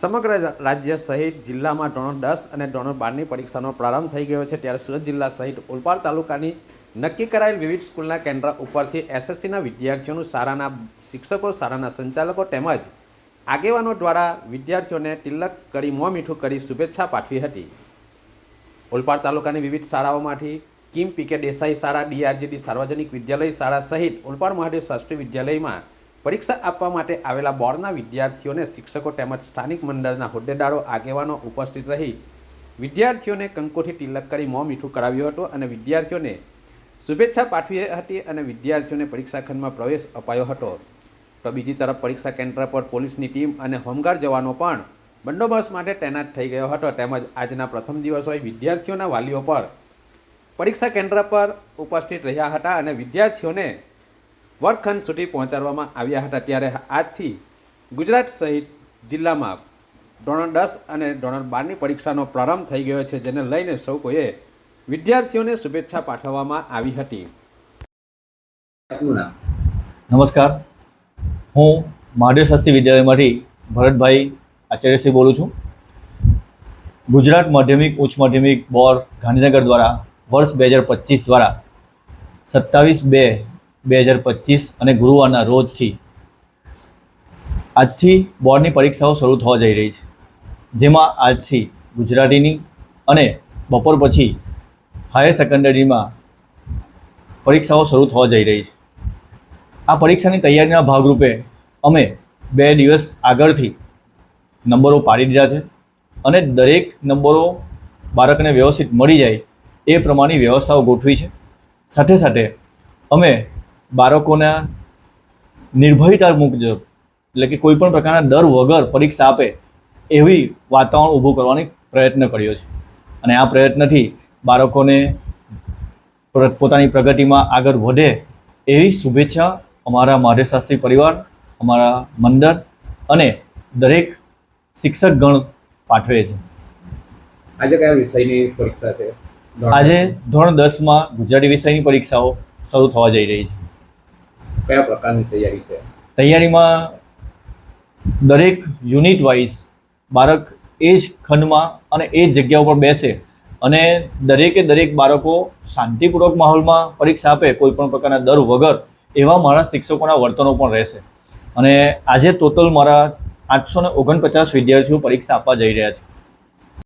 સમગ્ર રાજ્ય સહિત જિલ્લામાં ધોરણ દસ અને ધોરણ બારની પરીક્ષાનો પ્રારંભ થઈ ગયો છે. ત્યારે સુરત જિલ્લા સહિત ઓલપાડ તાલુકાની નક્કી કરાયેલ વિવિધ સ્કૂલના કેન્દ્ર ઉપરથી એસએસસીના વિદ્યાર્થીઓનું શાળાના શિક્ષકો, શાળાના સંચાલકો તેમજ આગેવાનો દ્વારા વિદ્યાર્થીઓને તિલક કરી મોં મીઠું કરી શુભેચ્છા પાઠવી હતી. ઓલપાડ તાલુકાની વિવિધ શાળાઓમાંથી કિમ પીકે દેસાઈ શાળા ડીઆરજીડી સાર્વજનિક વિદ્યાલય શાળા સહિત ઓલપાડ મહાદેવ શાસ્ત્રી વિદ્યાલયમાં પરીક્ષા આપવા માટે આવેલા બોર્ડના વિદ્યાર્થીઓને શિક્ષકો તેમજ સ્થાનિક મંડળના હોદ્દેદારો આગેવાનો ઉપસ્થિત રહી વિદ્યાર્થીઓને કંકોથી તિલક કરી મોં મીઠું કરાવ્યું હતું અને વિદ્યાર્થીઓને શુભેચ્છા પાઠવી હતી અને વિદ્યાર્થીઓને પરીક્ષા ખંડમાં પ્રવેશ અપાયો હતો. તો બીજી તરફ પરીક્ષા કેન્દ્ર પર પોલીસની ટીમ અને હોમગાર્ડ જવાનો પણ બંદોબસ્ત માટે તૈનાત થઈ ગયો હતો. તેમજ આજના પ્રથમ દિવસોએ વિદ્યાર્થીઓના વાલીઓ પર પરીક્ષા કેન્દ્ર પર ઉપસ્થિત રહ્યા હતા અને વિદ્યાર્થીઓને વર્ગખંડ સુધી પહોંચાડવામાં આવ્યા હતા ત્યારે આજથી ગુજરાત સહિત જિલ્લામાં ધોરણ દસ અને ધોરણ બારની પરીક્ષાનો પ્રારંભ થઈ ગયો છે, જેને લઈને સૌ કોઈએ વિદ્યાર્થીઓને શુભેચ્છા પાઠવવામાં આવી હતી. નમસ્કાર. હું મહાદેવ શાસ્ત્રી વિદ્યાલયમાંથી ભરતભાઈ આચાર્યશ્રી બોલું છું. ગુજરાત માધ્યમિક, ઉચ્ચ માધ્યમિક બોર્ડ ગાંધીનગર દ્વારા વર્ષ બે હજાર પચીસ દ્વારા સત્તાવીસ બે બે હજાર પચીસ અને ગુરુવારના રોજથી આજથી બોર્ડની પરીક્ષાઓ શરૂ થવા જઈ રહી છે. જેમાં આજથી ગુજરાતીની અને બપોર પછી હાયર સેકન્ડરીમાં પરીક્ષાઓ શરૂ થવા જઈ રહી છે. આ પરીક્ષાની તૈયારીના ભાગરૂપે અમે બે દિવસ આગળથી નંબરો પાડી દીધા છે અને દરેક નંબરો બાળકને વ્યવસ્થિત મળી જાય એ પ્રમાણેની વ્યવસ્થાઓ ગોઠવી છે. સાથે સાથે અમે બાળકોના નિર્ભયતા મુજબ એટલે કે કોઈ પણ પ્રકારના ડર વગર પરીક્ષા આપે એવી વાતાવરણ ઊભું કરવાની પ્રયત્ન કર્યો છે. અને આ પ્રયત્નથી બાળકોને પોતાની પ્રગતિમાં આગળ વધે એવી શુભેચ્છા અમારા માધ્યશાસ્ત્રી પરિવાર અમારા મંડળ અને દરેક શિક્ષકગણ પાઠવે છે. આજે કયા વિષયની પરીક્ષા છે? આજે ધોરણ દસમાં ગુજરાતી વિષયની પરીક્ષાઓ શરૂ થવા જઈ રહી છે. કયા પ્રકારની તૈયારી છે? તૈયારીમાં દરેક યુનિટ વાઇઝ બાળક એ જ ખંડમાં અને એ જ જગ્યા ઉપર બેસે અને દરેકે દરેક બાળકો શાંતિપૂર્વક માહોલમાં પરીક્ષા આપે કોઈપણ પ્રકારના દર વગર એવા મારા શિક્ષકોના વર્તનો પણ રહેશે. અને આજે ટોટલ મારા આઠસો ને ઓગણપચાસ વિદ્યાર્થીઓ પરીક્ષા આપવા જઈ રહ્યા છે.